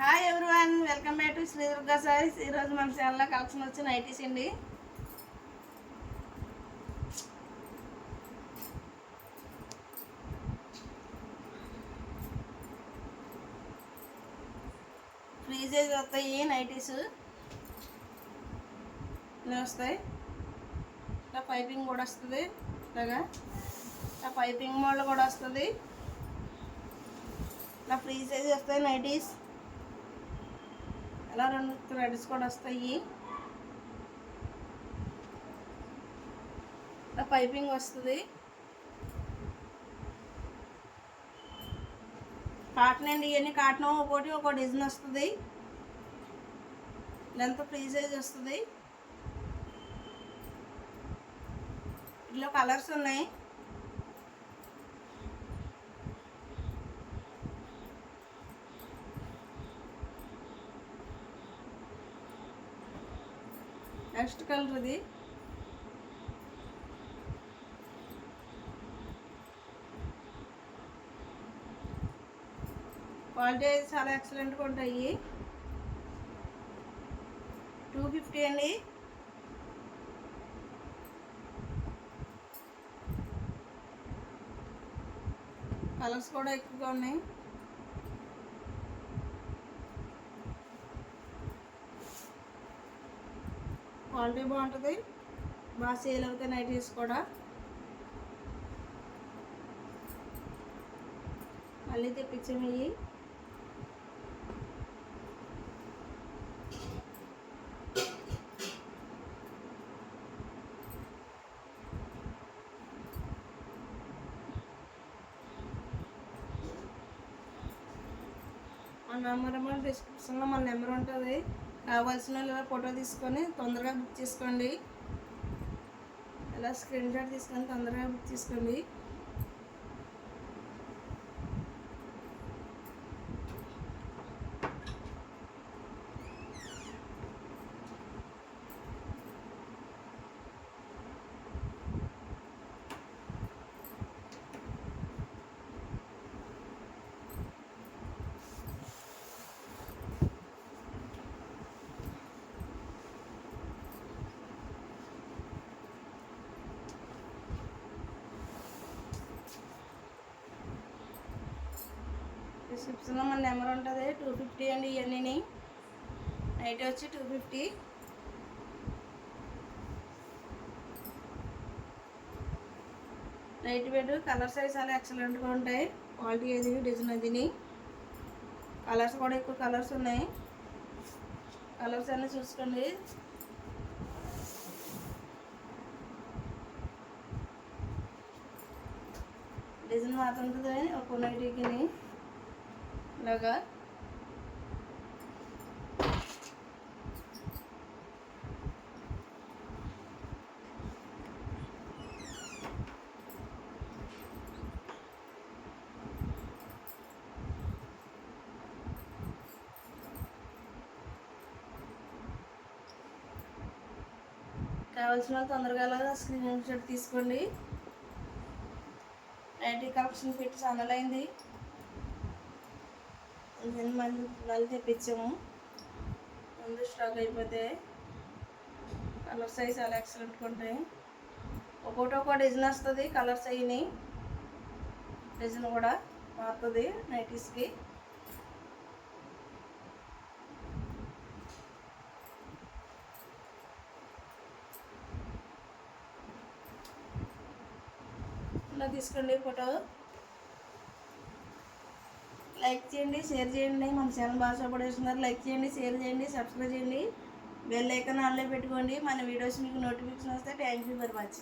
Hi everyone welcome back to Shri Durga sarees ఈరోజు మన ఛానల్లో కలెక్షన్ వచ్చి నైటీస్ అండి. ఫ్రీ సైజ్ వస్తాయి? నైటీస్ ఇలా వస్తాయి. ఇలా పైపింగ్ కూడా వస్తుంది. ఇలాగా. ఇలా పైపింగ్ మోడల్ కూడా వస్తుంది. ఇలా ఫ్రీ సైజ్ వస్తాయి? నైటీస్ అలా రెండు థ్రెడ్స్ కూడా వస్తాయి. ఇలా పైపింగ్ వస్తుంది. కాటన్ అండి ఇవన్నీ కాటన్ ఒకటి ఒక డిజైన్ వస్తుంది. లెంత్ ఫ్రీ సైజ్ వస్తుంది. ఇందులో కలర్స్ ఉన్నాయి. నెక్స్ట్ కలర్ ఇది క్వాలిటీ అయితే చాలా ఎక్సలెంట్గా ఉంటాయి. టూ ఫిఫ్టీ అండి. కలర్స్ కూడా ఎక్కువగా ఉన్నాయి. క్వాలిటీ బాగుంటుంది. బాగా సేల్ అవుతాయి నైటీస్ కూడా. మళ్ళీ తెప్పించమయ్యి. మన నెంబర్ మన డిస్క్రిప్షన్లో మన నెంబర్ ఉంటుంది. కావాల్సిన వాళ్ళు ఇలా ఫోటో తీసుకొని తొందరగా బుక్ చేసుకోండి. ఇలా స్క్రీన్ షాట్ తీసుకొని తొందరగా బుక్ చేసుకోండి. డిస్క్రిప్షన్లో మన నెంబర్ ఉంటుంది టూ ఫిఫ్టీ అండి ఇవన్నీ నైట్ వచ్చి two fifty. Light weight colour size చాలా ఎక్సలెంట్గా ఉంటాయి. క్వాలిటీ అది డిజైన్ అదిని కలర్స్ కూడా ఎక్కువ కలర్స్ ఉన్నాయి. కలర్స్ అన్నీ చూసుకోండి. డిజైన్ మాత్రం ఉంటుంది ఒక నైటీకి నగర్ కావాల్సిన వాళ్ళు తొందరగా అలాగా స్క్రీన్ షాట్ తీసుకోండి. ఐటీ కలెక్షన్ పెట్టి ఛానల్ అయింది. నేను మళ్ళీ మళ్ళీ తెప్పించాము. ముందు స్టాక్ అయిపోతే కలర్స్ అవి చాలా ఎక్సలెంట్గా ఉంటాయి. ఒక్కొక్కటి ఒక డిజైన్ వస్తుంది కలర్స్ అయ్యి డిజైన్ కూడా మారుతుంది నైటీస్కి ఇలా తీసుకోండి ఫోటో లైక్ చేయండి షేర్ చేయండి మన ఛానల్ బాగా సపోర్ట్ లైక్ చేయండి షేర్ చేయండి సబ్స్క్రైబ్ చేయండి. బెల్ ఐకాన్ ఆన్లో పెట్టుకోండి మన వీడియోస్ మీకు నోటిఫికేషన్ వస్తే థ్యాంక్ యూ వెరీ మచ్